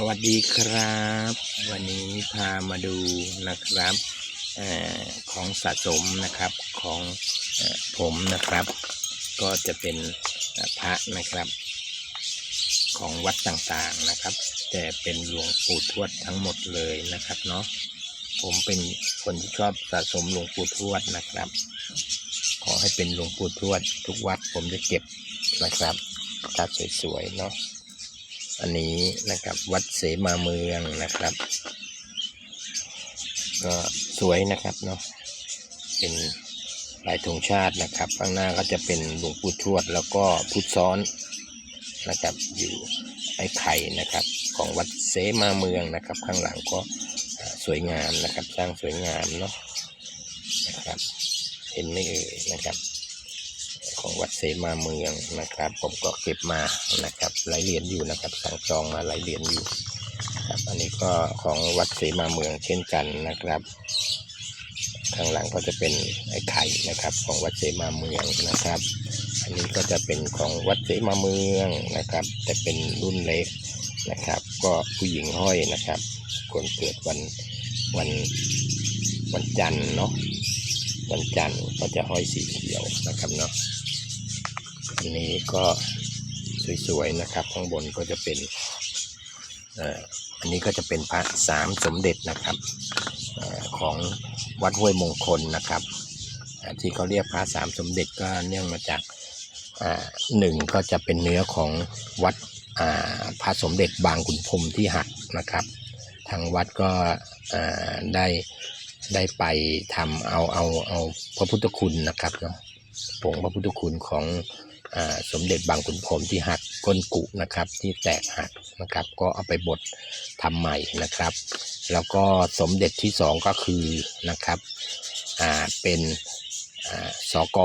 สวัสดีครับ วันนี้พามาดูนะครับอของสะสมนะครับของอผมนะครับ ก็จะเป็นพระนะครับ ของวัดต่างๆนะครับ แต่เป็นหลวงปู่ทวดทั้งหมดเลยนะครับเนาะผมเป็นคนที่ชอบสะสมหลวงปู่ทวดนะครับ ขอให้เป็นหลวงปู่ทวดทุกวัดผมจะเก็บนะครับตัดสวยๆเนาะ อันนี้นะครับวัดเสมาเมืองนะครับ ก็สวยนะครับเนาะเป็นลายธงชาตินะครับข้างหน้าก็จะเป็นหลวงปู่ทวดแล้วก็พุทธซ้อนนะครับอยู่ไอ้ไข่นะครับของวัดเสมาเมืองนะครับ ข้างหลังก็สวยงามนะครับสร้างสวยงามเนาะนะครับ เห็นไหม่เอ่ยนะครับ ของวัดเสมาเมืองนะครับ ผมก็เก็บมานะครับหลายเหรียญอยู่นะครับ สั่งจองมาหลายเหรียญอยู่ครับอันนี้ก็ของวัดเสมาเมืองเช่นกันนะครับข้างหลังก็จะเป็นไอ้ไข่นะครับ ของวัดเสมาเมืองนะครับ อันนี้ก็จะเป็นของวัดเสมาเมืองนะครับ แต่เป็นรุ่นเล็กนะครับ ก็ผู้หญิงห้อยนะครับ คนเกิดวันวันวันจันทร์เนาะวันจันทร์ก็จะห้อยสีเขียวนะครับเนาะ อันนี้ก็สวยๆนะครับ ข้างบนก็จะเป็นอันนี้ก็จะเป็นพระสามสมเด็จนะครับอของวัดห้วยมงคลนะครับ ที่เขาเรียกพระสามสมเด็จก็เนื่องมาจากหนึ่งก็จะเป็นเนื้อของวัดพระสมเด็จบางขุนพรมที่หักนะครับ ทางวัดก็ได้ได้ไปทำเอาเอาเอาพระพุทธคุณนะครับเนาะผงพระพุทธคุณของ สมเด็จบางขุนพรมที่หักก้นกุนะครับที่แตกหักนะครับ ก็เอาไปบดทำใหม่นะครับ แล้วก็สมเด็จที่สองก็คือนะครับเป็นสก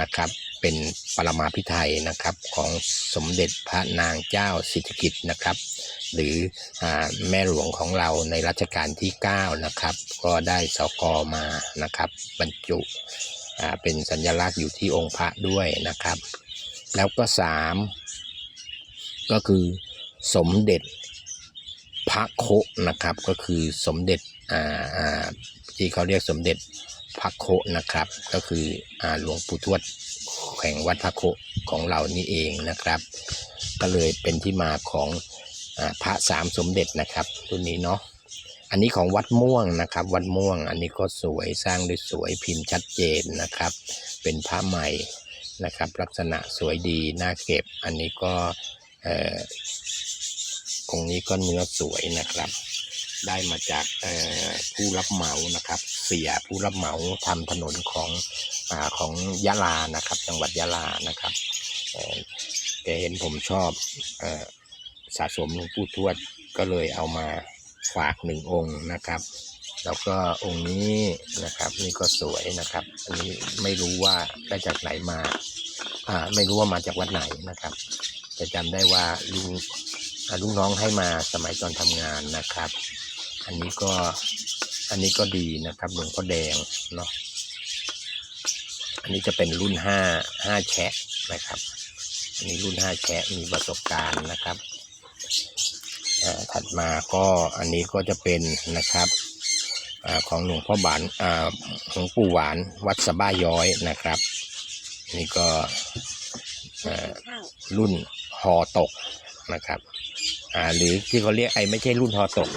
นะครับเป็นปรมาภิไธยนะครับของสมเด็จพระนางเจ้าสิทธิกิติ์นะครับ หรืออแม่หลวงของเราในรัชกาลที่ 9 นะครับ ก็ได้สกมานะครับ บรรจุเป็นสัญลักษณ์อยู่ที่องค์พระด้วยนะครับ แล้วก็สามก็คือสมเด็จพระโคนะครับ ก็คือสมเด็จอ่าอ่าที่เขาเรียกสมเด็จพระโคนะครับ ก็คืออ่าหลวงปู่ทวดแห่งวัดพระโคของเรานี่เองนะครับ ก็เลยเป็นที่มาของอพระสามสมเด็จนะครับรุ่นนี้เนาะอันนี้ของวัดม่วงนะครับ วัดม่วงอันนี้ก็สวยสร้างได้สวยพิมพ์ชัดเจนนะครับ เป็นพระใหม่ นะครับ ลักษณะสวยดีน่าเก็บ อันนี้ก็เอ่อองนี้ก็เนื้อสวยนะครับ ได้มาจากผู้รับเหมานะครับ เสียผู้รับเหมาทำถนนของอของยะลานะครับ จังหวัดยะลานะครับแกเห็นผมชอบอสะสมหลวงปู่ทวดก็เลยเอามาฝากหนึ่งองค์นะครับ แล้วก็องค์นี้นะครับ นี่ก็สวยนะครับ อันนี้ไม่รู้ว่าได้จากไหนมา อ่า ไม่รู้ว่ามาจากวัดไหนนะครับแต่จำได้ว่าลุงลุงน้องให้มาสมัยตอนทำงานนะครับ อันนี้ก็อันนี้ก็ดีนะครับหลวงพ่อแดงเนาะอันนี้จะเป็นรุ่นห้าห้าแชะนะครับ อันนี้รุ่นห้าแชะมีประสบการณ์นะครับถัดมาก็อันนี้ก็จะเป็นนะครับ อของหลวงพ่อบานอ่าหลวงปู่หวานวัดสะบ้าย้อยนะครับ นี่ก็รุ่นฮอตกนะครับหรือที่เขาเรียกไอ้ไม่ใช่รุ่นฮอตก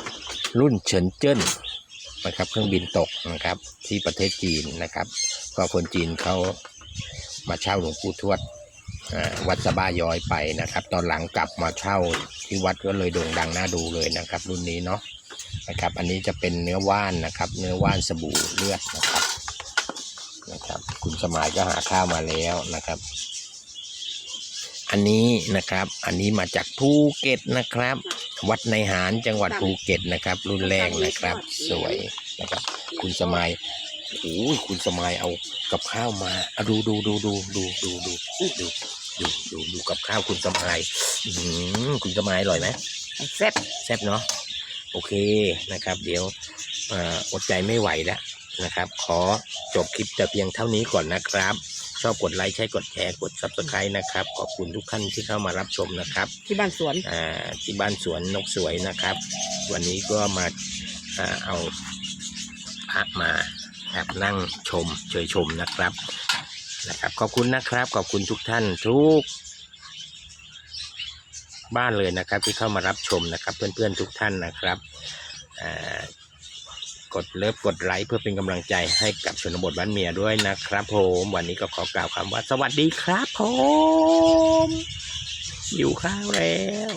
รุ่นเฉินเจิ้นนะครับ เครื่องบินตกนะครับ ที่ประเทศจีนนะครับ ก็คนจีนเขามาเช่าหลวงปู่ทวดวัดสะบ้าย้อยไปนะครับ ตอนหลังกลับมาเช่าที่วัดก็เลยโด่งดังน่าดูเลยนะครับ รุ่นนี้เนาะ นะครับ อันนี้จะเป็นเนื้อว่านนะครับ เนื้อว่านสบู่เลือดนะครับนะครับ คุณสมัยก็หาข้าวมาแล้วนะครับ อันนี้นะครับ อันนี้มาจากภูเก็ตนะครับ วัดในหารจังหวัดภูเก็ตนะครับ รุ่นแรกนะครับ สวยนะครับ คุณสมัยโอ้ยคุณสมัยเอากับข้าวมาอะดูดูดูดูดูดูดูดูดูดูดูกับข้าวคุณสมัยอื้อหือคุณสมัยอร่อยไหมแซ่บแซ่บเนาะ โอเคนะครับ เดี๋ยวเอ่ออดใจไม่ไหวแล้วนะครับ ขอจบคลิปแต่เพียงเท่านี้ก่อนนะครับ ชอบกดไลค์ใช้กดแชร์กด subscribe นะครับ ขอบคุณทุกท่านที่เข้ามารับชมนะครับ ที่บ้านสวนอ่าที่บ้านสวนนกสวยนะครับ วันนี้ก็มาอ่าเอาพระมาแอบนั่งชมเฉยชมนะครับนะครับ ขอบคุณนะครับ ขอบคุณทุกท่านทุก บ้านเลยนะครับ ที่เข้ามารับชมนะครับ เพื่อนๆทุกท่านนะครับกดเลิฟกดไลค์เพื่อเป็นกำลังใจให้กับชนบทบ้านเมียด้วยนะครับผมวันนี้ก็ขอกล่าวคำว่าสวัสดีครับผมอยู่ข้าวแล้ว